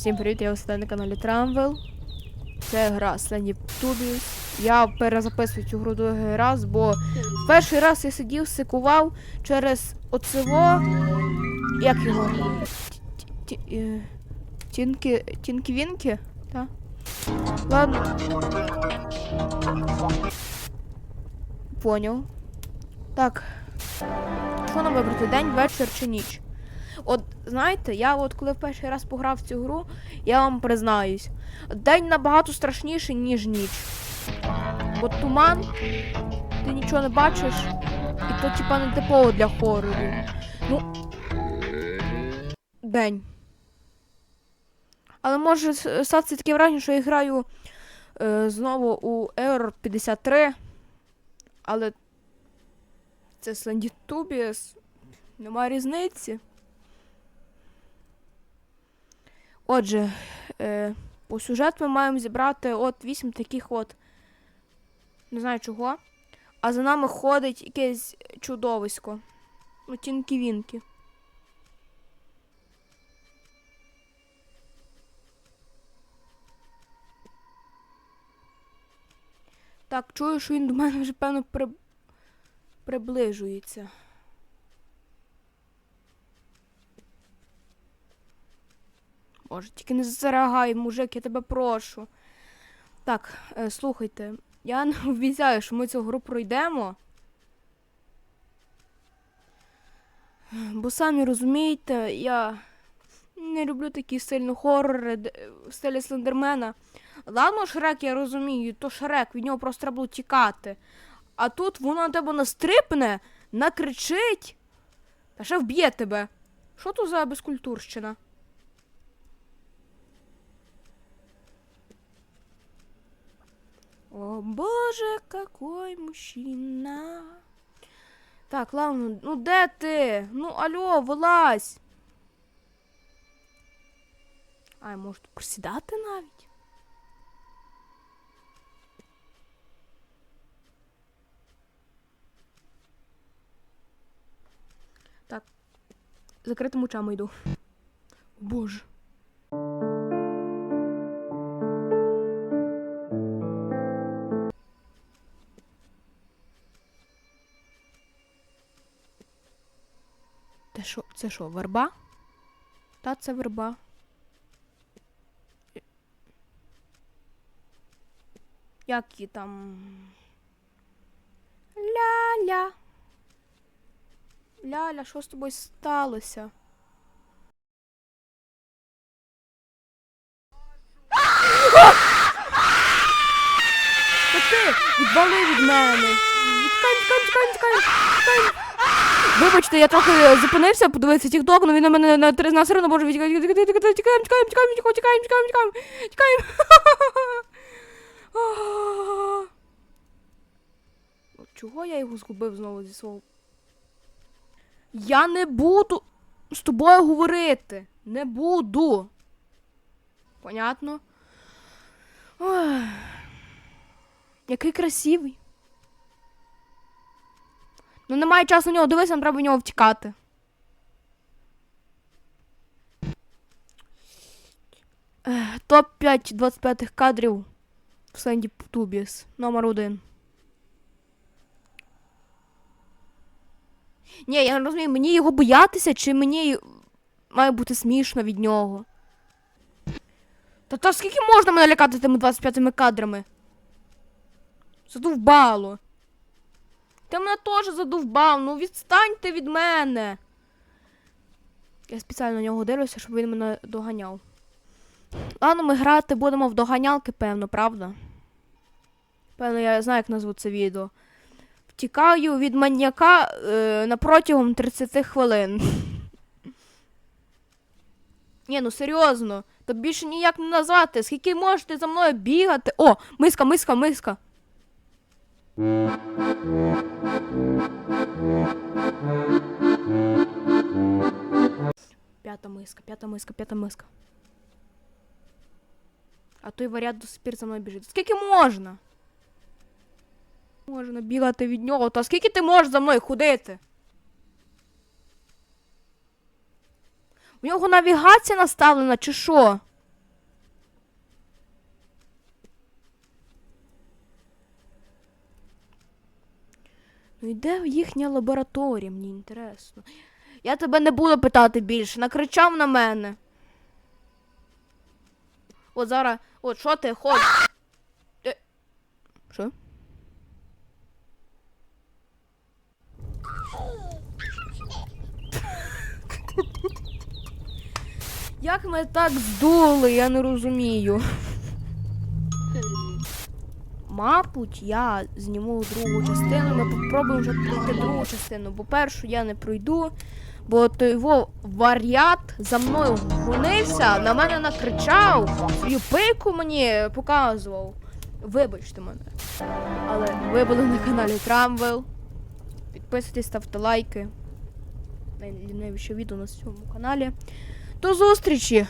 Всім привіт, я вас на каналі Трамвел. Це гра Сленді Тубіс. Я перезаписую цю гру другий раз, бо перший раз я сидів, сикував через оцево. Як його? Е, Тінки. Тінки-вінки? Так. Ладно. Поняв. Так. Що нам вибрати? День, вечір чи ніч? От знаєте, я от коли в перший раз пограв в цю гру, я вам признаюсь, день набагато страшніший, ніж ніч. Бо туман, ти нічого не бачиш, і то типа не типово для хорору. Ну. День. Але може статися таке враження, що я граю е, знову у Error 53. Але це Slendy Tubies. Немає різниці. Отже, е, по сюжету ми маємо зібрати от вісім таких от. Не знаю чого. А за нами ходить якесь чудовисько. Ну, тінки-вінки. Так, чую, що він до мене вже певно при... приближується. Боже, тільки не застерегай, мужик, я тебе прошу. Так, е, слухайте, я не обіцяю, що ми цю гру пройдемо. Бо самі розумієте, я не люблю такі сильно хорори в стилі Слендермена. Ладно, Шрек, я розумію, то Шрек, від нього просто треба було тікати. А тут воно на тебе настрипне, накричить, та ще вб'є тебе. Що тут за безкультурщина? О боже, какой мужчина. Так, ладно, ну де ти? Ну алло, вилазь. А, тут присідати навіть. Так. Закритими очами йду. Боже. Це що, це що, верба? Та це верба. Як її там. Ля-ля. Ляля, що з тобою сталося? Та ти відвали від мене. Тікай, тікай, тікай, тікай, тікай. Вибачте, я трохи е, зупинився, подивився тік-ток, але ну, він на мене на 13 рано може відтікати. Тікаємо, тікаємо, тікаємо, тікаємо, тікаємо, тікаємо, тікаємо, тікаємо. Чого я його згубив знову зі свого? Я не буду з тобою говорити. Не буду. Понятно? Ой. Який красивий. Ну немає часу на нього дивитися, нам треба в нього втікати. Топ-5 25 кадрів в Сенді Тубіс. Номер один. Ні, я не розумію, мені його боятися, чи мені має бути смішно від нього. Та то скільки можна мене лякати тими 25 кадрами? Задовбало. Ти мене теж задовбав, ну відстаньте від мене. Я спеціально на нього дивлюся, щоб він мене доганяв. Ладно, ми грати будемо в доганялки, певно, правда? Певно, я знаю, як назву це відео. Втікаю від маньяка е, протягом 30 хвилин. Ні, ну серйозно. То більше ніяк не назвати. Скільки можете за мною бігати? О, миска, миска, миска. П'ята миска, п'ята миска, п'ята миска. А той варіант до сих за мною біжить. Скільки можна? Можна бігати від нього, та скільки ти можеш за мною ходити? У нього навігація наставлена, чи що? І де їхня лабораторія, мені інтересно. Я тебе не буду питати більше, накричав на мене. От зараз, от що ти хочеш? Е, Що? Як ми так здули, я не розумію. Мабуть, я зніму другу частину. Ми попробуємо вже пройти другу частину, бо першу я не пройду. Бо той його варіат за мною гонився, на мене накричав, свою пику мені показував. Вибачте мене. Але ви були на каналі Трамвел. Підписуйтесь, ставте лайки. Найлінивіше відео на цьому каналі. До зустрічі!